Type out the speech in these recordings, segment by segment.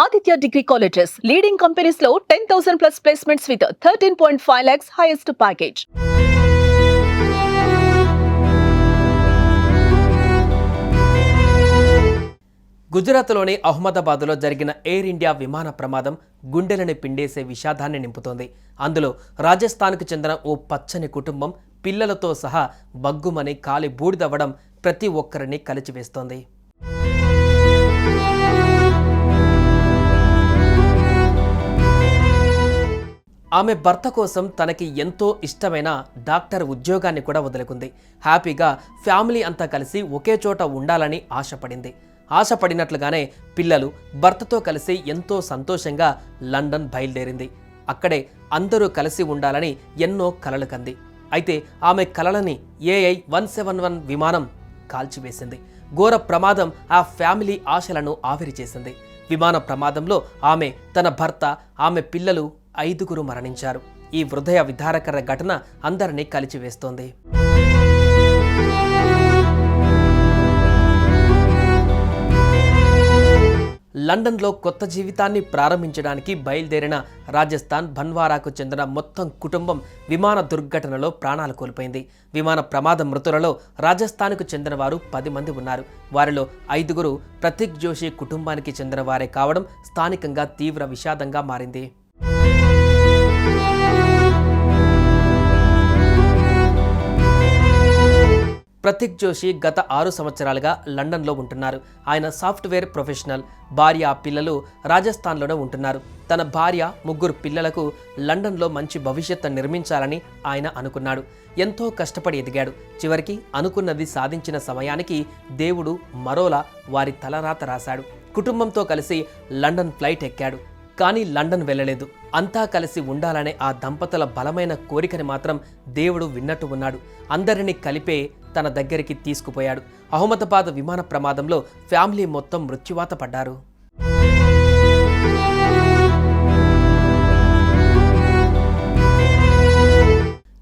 Aditya degree colleges leading కంపెనీస్లో ten thousand plus placements with thirteen point five lakhs highest package గుజరాత్లోని అహ్మదాబాద్లో జరిగిన air India విమాన ప్రమాదం గుండెలని పిండేసే విషాదాన్ని నింపుతోంది. అందులో రాజస్థాన్కు చెందిన ఓ పచ్చని కుటుంబం పిల్లలతో సహా బగ్గుమని కాలి బూడిదవ్వడం ప్రతి ఒక్కరిని కలిచివేస్తోంది. ఆమె భర్త కోసం తనకి ఎంతో ఇష్టమైన డాక్టర్ ఉద్యోగాన్ని కూడా వదులుకుంది. హ్యాపీగా ఫ్యామిలీ అంతా కలిసి ఒకే చోట ఉండాలని ఆశపడింది. ఆశపడినట్లుగానే పిల్లలు భర్తతో కలిసి ఎంతో సంతోషంగా లండన్ బయలుదేరింది. అక్కడే అందరూ కలిసి ఉండాలని ఎన్నో కలలు కంది. అయితే ఆమె కలలని ఏఐ వన్ సెవెన్ వన్ విమానం కాల్చివేసింది. ఘోర ప్రమాదం ఆ ఫ్యామిలీ ఆశలను ఆవిరి చేసింది. విమాన ప్రమాదంలో ఆమె తన భర్త ఆమె పిల్లలు ఐదుగురు మరణించారు. ఈ హృదయ విధారకర ఘటన అందరినీ కలిచివేస్తోంది. లండన్లో కొత్త జీవితాన్ని ప్రారంభించడానికి బయలుదేరిన రాజస్థాన్ బన్వారాకు చెందిన మొత్తం కుటుంబం విమాన దుర్ఘటనలో ప్రాణాలు కోల్పోయింది. విమాన ప్రమాద మృతులలో రాజస్థాన్కు చెందిన వారు పది మంది ఉన్నారు. వారిలో ఐదుగురు ప్రతీక్ జోషి కుటుంబానికి చెందిన వారే కావడం స్థానికంగా తీవ్ర విషాదంగా మారింది. ప్రతీక్ జోషి గత ఆరు సంవత్సరాలుగా లండన్లో ఉంటున్నారు. ఆయన సాఫ్ట్వేర్ ప్రొఫెషనల్. భార్య పిల్లలు రాజస్థాన్లోనే ఉంటున్నారు. తన భార్య ముగ్గురు పిల్లలకు లండన్లో మంచి భవిష్యత్తు నిర్మించాలని ఆయన అనుకున్నాడు. ఎంతో కష్టపడి ఎదిగాడు. చివరికి అనుకున్నది సాధించిన సమయానికి దేవుడు మరోలా వారి తలరాత రాశాడు. కుటుంబంతో కలిసి లండన్ ఫ్లైట్ ఎక్కాడు. కానీ లండన్ వెళ్ళలేదు. అంతా కలిసి ఉండాలనే ఆ దంపతుల బలమైన కోరికని మాత్రం దేవుడు విన్నట్టు ఉన్నాడు. అందరినీ కలిపే తన దగ్గరికి తీసుకుపోయాడు. అహ్మదాబాద్ విమాన ప్రమాదంలో ఫ్యామిలీ మొత్తం మృత్యువాత పడ్డారు.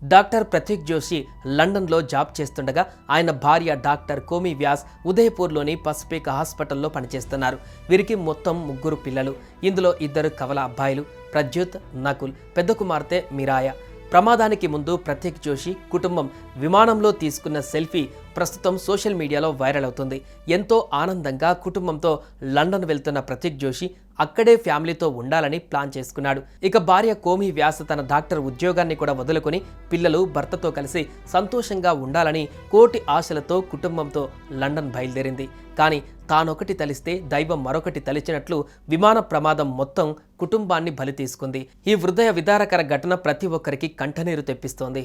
డాక్టర్ ప్రతీక్ జోషి లండన్లో జాబ్ చేస్తుండగా ఆయన భార్య డాక్టర్ కోమి వ్యాస్ ఉదయపూర్లోని పసిఫిక్ హాస్పిటల్లో పనిచేస్తున్నారు. వీరికి మొత్తం ముగ్గురు పిల్లలు. ఇందులో ఇద్దరు కవల అబ్బాయిలు. ప్రద్యుత్ నకుల్ పెద్ద కుమార్తె మిరాయ. ప్రమాదానికి ముందు ప్రతీక్ జోషి కుటుంబం విమానంలో తీసుకున్న సెల్ఫీ ప్రస్తుతం సోషల్ మీడియాలో వైరల్ అవుతుంది. ఎంతో ఆనందంగా కుటుంబంతో లండన్ వెళ్తున్న ప్రతీక్ జోషి అక్కడే ఫ్యామిలీతో ఉండాలని ప్లాన్ చేసుకున్నాడు. ఇక భార్య కోమి వ్యాస తన డాక్టర్ ఉద్యోగాన్ని కూడా వదులుకొని పిల్లలు భర్తతో కలిసి సంతోషంగా ఉండాలని కోటి ఆశలతో కుటుంబంతో లండన్ బయలుదేరింది. కానీ తానొకటి తలిస్తే దైవం మరొకటి తలిచినట్లు విమాన ప్రమాదం మొత్తం కుటుంబాన్ని బలి తీసుకుంది. ఈ హృదయ విదారకర ఘటన ప్రతి ఒక్కరికి కంఠనీరు తెప్పిస్తోంది.